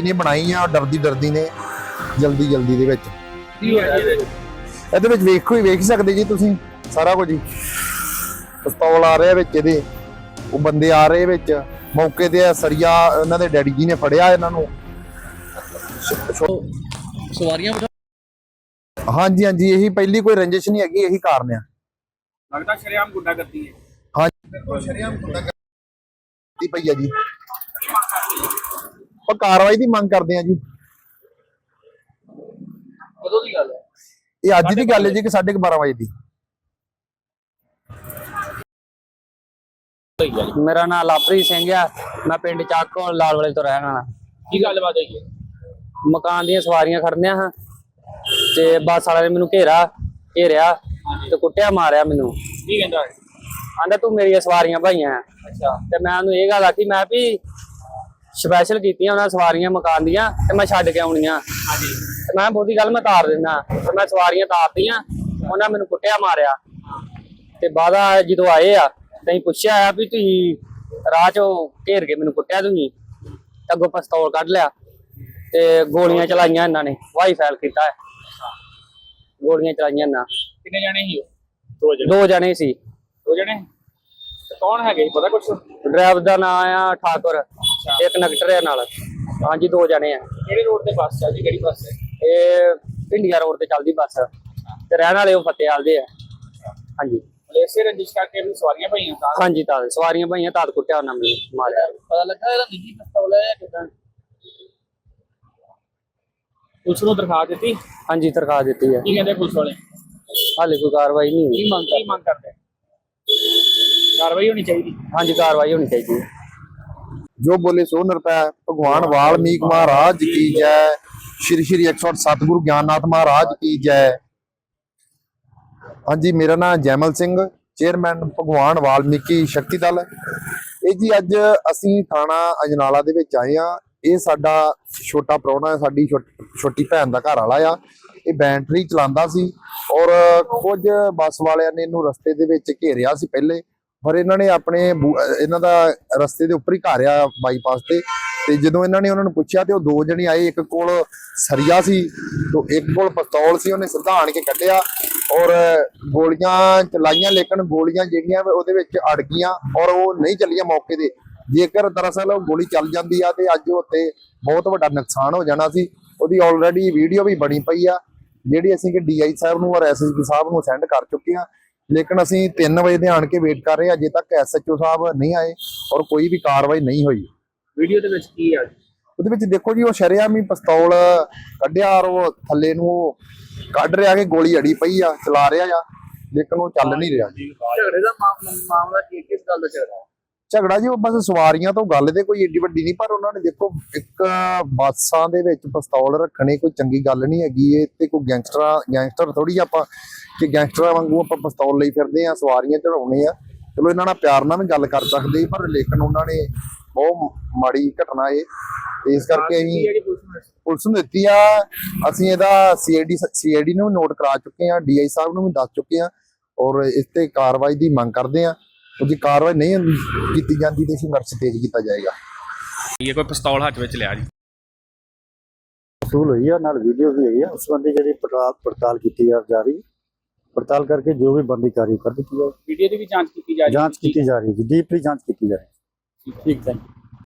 ਲੜਕੀ ਨੇ ਬਣਾਈ ਆ ਡਰਦੀ ਡਰਦੀ ਨੇ ਜਲਦੀ ਜਲਦੀ ਦੇ ਵਿੱਚ। ਕੀ ਹੋਇਆ ਜੀ? ਇਹਦੇ ਵਿੱਚ? ਇਹਦੇ ਵਿੱਚ ਵੇਖੋ ਹੀ ਵੇਖ ਹੀ ਸਕਦੇ ਜੀ ਤੁਸੀਂ ਸਾਰਾ ਕੁਝ ਹੀ। ਪਿਸਤੌਲ ਆ ਰਿਹਾ ਵਿੱਚ ਇਹਦੇ ਉਹ ਬੰਦੇ ਆ ਰਹੇ ਵਿੱਚ। ਮੌਕੇ ਤੇ ਇਹ ਸਰੀਆ ਉਹਨਾਂ ਦੇ ਡੈਡੀ ਜੀ ਨੇ ਫੜਿਆ ਇਹਨਾਂ ਨੂੰ। ਸਵਾਰੀਆਂ ਹਾਂਜੀ ਹਾਂਜੀ ਇਹੀ ਪਹਿਲੀ ਕੋਈ ਰੰਜਿਸ਼ ਨਹੀਂ ਹੈਗੀ ਇਹੀ ਕਾਰਨ ਆ। ਲੱਗਦਾ ਸ਼ਰੇਆਮ ਗੁੰਡਾ ਕਰਦੀ ਹੈ। ਹਾਂਜੀ ਸ਼ਰੀਆਮ ਕਰਦੀ ਪਈ ਆ ਜੀ। ਉਹ ਕਾਰਵਾਈ ਦੀ ਮੰਗ ਕਰਦੇ ਆ ਜੀ। ਕਦੋਂ ਦੀ ਗੱਲ ਹੈ? ਇਹ ਅੱਜ ਦੀ ਗੱਲ ਹੈ ਜੀ ਕਿ 12:30 ਵਜੇ ਦੀ। ਮੇਰਾ ਨਾਮ ਲਵਪ੍ਰੀਤ ਸਿੰਘ ਆ। ਮੈਂ ਪਿੰਡ ਚਾਕੋ ਲਾਲ ਵਾਲੇ ਤੋਂ ਰਹਿਣ ਵਾਲਾ। ਕੀ ਗੱਲਬਾਤ ਹੈ? ਜੀ ਮਕਾਨ ਦੀਆਂ ਸਵਾਰੀਆਂ ਖੜਨੀਆਂ ਹਾਂ ਤੇ ਬੱਸ ਵਾਲੇ ਨੇ ਮੈਨੂੰ ਘੇਰਾ ਘੇਰਿਆ ਤੇ ਕੁੱਟਿਆ ਮਾਰਿਆ ਮੈਨੂੰ। ਕੀ ਕਹਿੰਦਾ ਹੈ? ਆਂਦਾ ਤੂੰ ਮੇਰੀਆਂ ਸਵਾਰੀਆਂ ਭਾਈਆਂ ਅੱਛਾ। ਤੇ ਮੈਂ ਉਹਨੂੰ ਇਹ ਗੱਲ ਆਖੀ ਮੈਂ ਵੀ ਸਪੈਸ਼ਲ ਕੀਤੀਆਂ ਉਹਨਾਂ ਸਵਾਰੀਆਂ ਮਕਾਨ ਦੀਆਂ ਤੇ ਮੈਂ ਛੱਡ ਕੇ ਆਉਣੀਆਂ। ਹਾਂਜੀ। ਤੇ ਮੈਂ ਬਹੁਤੀ ਗੱਲ ਮੈਂ ਤਾਰ ਦਿੰਦਾ। ਤੇ ਮੈਂ ਸਵਾਰੀਆਂ ਤਾਰਤੀਆਂ ਉਹਨਾਂ ਮੈਨੂੰ ਕੁੱਟਿਆ ਮਾਰਿਆ। ਤੇ ਬਾਅਦਾ ਜਦੋਂ ਆਏ ਆ ਤੇ ਪੁੱਛਿਆ ਆ ਵੀ ਤੁਸੀਂ ਰਾਹ ਚੋਂ ਘੇਰ ਕੇ ਮੈਨੂੰ ਕੁੱਟਿਆ ਤੁਸੀਂ? ਅੱਗੋਂ ਪਿਸਤੌਲ ਕੱਢ ਲਿਆ। ਤੇ ਗੋਲੀਆਂ ਚਲਾਈਆਂ ਇਹਨਾਂ ਨੇ ਵਾਈ ਫੈਲ ਕੀਤਾ ਹੈ। ਗੋਲੀਆਂ ਚਲਾਈਆਂ ਇਹਨਾਂ। ਕਿੰਨੇ ਜਾਣੇ ਸੀ ਦੋ ਜਣੇ। ਦੋ ਜਣੇ ਸੀ। ਦੋ ਜਣੇ? ਕੌਣ ਹੈਗੇ? ਪਤਾ ਕੁਛ? ਡਰਾਈਵਰ ਦਾ ਨਾਮ ਆ ਠਾਕੁਰ। ਇੱਕ ਨਗਟਰ ਹੈ ਨਾਲ। ਹਾਂਜੀ ਦੋ ਜਣੇ ਆ। ਕਿਹੜੇ ਰੋਡ ਤੇ ਬੱਸ ਚੱਲਦੀ ਕਿਹੜੀ ਬੱਸ ਹੈ? ਇਹ ਪਿੰਡੀਆ ਰੋਡ ਤੇ ਚੱਲਦੀ ਬੱਸ। ਤੇ ਰਹਿਣ ਵਾਲੇ ਉਹ ਫਤਿਆਲ ਦੇ ਆ। ਹਾਂਜੀ। ਮਲੇਸ਼ੀਆ ਰੰਜਿਸ਼ ਕਰਕੇ ਵੀ ਸਵਾਰੀਆਂ ਪਈਆਂ ਤਾਂ? ਹਾਂਜੀ ਤਾਂ ਸਵਾਰੀਆਂ ਭਾਈਆਂ ਤਾਦ ਕੁੱਟਿਆ ਉਹਨਾਂ ਮੈਨੂੰ ਮਾਰਿਆ। ਪਤਾ ਲੱਗਾ ਇਹਦਾ ਨਿੱਜੀ ਪਿਸਤੌਲ ਹੈ ਕਿਦਾਂ? ਪੁਲਿਸ ਨੂੰ ਦਰਖਾਸਤ ਦਿੱਤੀ? ਹਾਂਜੀ ਤਰਖਾ ਦਿੱਤੀ ਹੈ ਕੀ ਕਹਿੰਦੇ ਪੁਲਿਸ ਵਾਲੇ? ਹਾਲੇ ਕੋਈ ਕਾਰਵਾਈ ਨਹੀਂ ਹੋਈ। ਕੀ ਮੰਗ ਕਰਦੇ? ਕਾਰਵਾਈ ਹੋਣੀ ਚਾਹੀਦੀ। ਹਾਂਜੀ ਕਾਰਵਾਈ ਹੋਣੀ ਚਾਹੀਦੀ ਹੈ ਜੋ ਬੋਲੇ ਸੋ ਨਿਰਪੈ ਭਗਵਾਨ ਵਾਲਮੀਕ ਮਹਾਰਾਜ ਕੀ ਜੈ। ਸ਼੍ਰੀ ਸ਼੍ਰੀ 108 ਸਤਿਗੁਰੂ ਗਿਆਨਨਾਥ ਮਹਾਰਾਜ ਕੀ ਜੈ। ਹਾਂਜੀ, ਮੇਰਾ ਨਾਮ ਜੈਮਲ ਸਿੰਘ, ਚੇਅਰਮੈਨ ਭਗਵਾਨ ਵਾਲਮੀਕੀ ਸ਼ਕਤੀ ਦਲ। ਇਹ ਜੀ ਅੱਜ ਅਸੀਂ ਥਾਣਾ ਅਜਨਾਲਾ ਦੇ ਵਿੱਚ ਆਏ ਆ ਇਹ ਸਾਡਾ ਛੋਟਾ ਪ੍ਰਾਹੁਣਾ ਸਾਡੀ ਛੋਟ- ਛੋਟੀ ਭੈਣ ਦਾ ਘਰ ਵਾਲਾ ਆ। ਇਹ ਬੈਟਰੀ ਚਲਾਉਂਦਾ ਸੀ ਔਰ ਕੁਝ ਬੱਸ ਵਾਲਿਆਂ ਨੇ ਇਹਨੂੰ ਰਸਤੇ ਦੇ ਵਿੱਚ ਘੇਰਿਆ ਸੀ ਪਹਿਲੇ। ਪਰ ਇਹਨਾਂ ਨੇ ਆਪਣੇ ਬੂ- ਇਹਨਾਂ ਦਾ ਰਸਤੇ ਦੇ ਉੱਪਰ ਹੀ ਘਰ ਆ ਬਾਈਪਾਸ ਤੇ। ਤੇ ਜਦੋਂ ਇਹਨਾਂ ਨੇ ਉਹਨਾਂ ਨੂੰ ਪੁੱਛਿਆ ਤੇ ਉਹ ਦੋ ਜਣੇ ਆਏ, ਇੱਕ ਕੋਲ ਸਰੀਆ ਸੀ ਤੇ ਇੱਕ ਕੋਲ ਪਿਸਤੌਲ ਸੀ, ਉਹਨੇ ਸਿੱਧਾ ਆਣ ਕੇ ਕੱਢਿਆ ਔਰ ਗੋਲੀਆਂ ਚਲਾਈਆਂ, ਲੇਕਿਨ ਗੋਲੀਆਂ ਜਿਹੜੀਆਂ ਉਹਦੇ ਵਿੱਚ ਅੜ ਗਈਆਂ ਔਰ ਉਹ ਨਹੀਂ ਚੱਲੀਆਂ ਮੌਕੇ ਤੇ। ਜੇਕਰ ਦਰਅਸਲ ਉਹ ਗੋਲੀ ਚੱਲ ਜਾਂਦੀ ਆ ਤੇ ਅੱਜ ਉੱਤੇ ਬਹੁਤ ਵੱਡਾ ਨੁਕਸਾਨ ਹੋ ਜਾਣਾ ਸੀ। ਉਹਦੀ ਆਲਰੇਡੀ ਵੀਡੀਓ ਵੀ ਬਣੀ ਪਈ ਆ, ਜਿਹੜੀ ਅਸੀਂ ਕਿ ਡੀਆਈ ਸਾਹਿਬ ਨੂੰ ਔਰ ਐਸਐਸਪੀ ਸਾਹਿਬ ਨੂੰ ਸੈਂਡ ਕਰ ਚੁੱਕੇ ਆ। ਲੇਕਿਨ ਅਸੀਂ 3 ਵਜੇ ਦੇ ਆਣ ਕੇ ਵੇਟ ਕਰ ਰਹੇ ਅਜੇ ਤੱਕ ਐਸਐਚਓ ਸਾਹਿਬ ਨਹੀਂ ਆਏ ਔਰ ਕੋਈ ਵੀ ਕਾਰਵਾਈ ਨਹੀਂ ਹੋਈ। ਵੀਡੀਓ ਦੇ ਵਿੱਚ ਕੀ ਆ? ਉਹਦੇ ਵਿੱਚ ਦੇਖੋ ਜੀ ਉਹ ਸ਼ਰੇਆਮ ਹੀ ਪਿਸਤੌਲ ਕੱਢਿਆ ਔਰ ਉਹ ਥੱਲੇ ਨੂੰ ਉਹ ਕੱਢ ਰਿਹਾ ਕਿ ਗੋਲੀ ਅੜੀ ਪਈ ਆ ਚਲਾ ਰਿਹਾ ਆ ਲੇਕਿਨ ਉਹ ਚੱਲ ਨਹੀਂ ਰਿਹਾ। ਝਗੜੇ ਦਾ ਮਾਮਲਾ ਕੀ ਕਿਸ ਗੱਲ ਦਾ ਝਗੜਾ? ਝਗੜਾ ਜੀ ਉਹ ਬਸ ਸਵਾਰੀਆਂ ਤੋਂ ਗੱਲ ਤੇ ਕੋਈ ਏਡੀ ਵੱਡੀ ਨਹੀਂ ਪਰ ਉਹਨਾਂ ਨੇ ਦੇਖੋ ਇੱਕ ਬੱਸਾਂ ਦੇ ਵਿੱਚ ਪਿਸਤੌਲ ਰੱਖਣੇ ਕੋਈ ਚੰਗੀ ਗੱਲ ਨਹੀਂ ਹੈਗੀ ਇਹ ਤੇ ਕੋਈ ਗੈਂਗਸਟਰਾਂ ਗੈਂਗਸਟਰ ਥੋੜੀ ਆਪਾਂ ਕਿ ਗੈਂਗਸਟਰਾਂ ਵਾਂਗੂ ਆਪਾਂ ਪਿਸਤੌਲ ਲਈ ਫਿਰਦੇ ਆ ਸਵਾਰੀਆਂ ਚੜਾਉਣੇ ਆ। ਚਲੋ ਇਹਨਾਂ ਨਾਲ ਪਿਆਰ ਨਾਲ ਵੀ ਗੱਲ ਕਰ ਸਕਦੇ ਪਰ ਲੇਕਿਨ ਉਹਨਾਂ ਨੇ ਬਹੁਤ ਮਾੜੀ ਘਟਨਾ ਇਹ ਇਸ ਕਰਕੇ ਅਸੀਂ ਜਿਹੜੀ ਪੁਲਿਸ ਨੂੰ ਪੁਲਿਸ ਨੂੰ ਦਿੱਤੀ ਆ ਅਸੀਂ ਇਹਦਾ ਸੀਆਈਡੀ ਸੀਆਈਡੀ ਨੂੰ ਨੋਟ ਕਰਾ ਚੁੱਕੇ ਆ ਡੀਆਈ ਸਾਹਿਬ ਨੂੰ ਵੀ ਦੱਸ ਚੁੱਕੇ ਆ ਔਰ ਇਸ ਤੇ ਕਾਰਵਾਈ ਦੀ ਮੰਗ ਕਰਦੇ ਆ ਉਹ ਜੇ ਕਾਰਵਾਈ ਨਹੀਂ ਹੁੰਦੀ ਕੀਤੀ ਜਾਂਦੀ ਤੇ ਸੰਘਰਸ਼ ਤੇਜ਼ ਕੀਤਾ ਜਾਏਗਾ। ਇਹ ਕੋਈ ਪਿਸਤੌਲ ਹੱਥ ਵਿੱਚ ਲਿਆ ਜੀ। ਵਸੂਲ ਹੋਈ ਆ ਨਾਲ ਵੀਡੀਓ ਵੀ ਹੋਈ ਆ। ਉਸ ਸੰਬੰਧੀ ਜਿਹੜੀ ਪੜਤਾਲ ਪੜਤਾਲ ਕੀਤੀ ਜਾ ਰਹੀ ਪੜਤਾਲ ਕਰਕੇ ਜੋ ਵੀ ਬੰਦੀ ਕਾਰਵਾਈ ਕਰ ਦਿੱਤੀ ਜਾਏ ਵੀਡੀਓ ਦੀ ਵੀ ਜਾਂਚ ਕੀਤੀ ਜਾ ਰਹੀ ਜਾਂਚ ਕੀਤੀ ਜਾ ਰਹੀ ਹੈ ਡੀਪਲੀ ਜਾਂਚ ਕੀਤੀ ਜਾ ਰਹੀ ਹੈ। ਠੀਕ ਹੈ।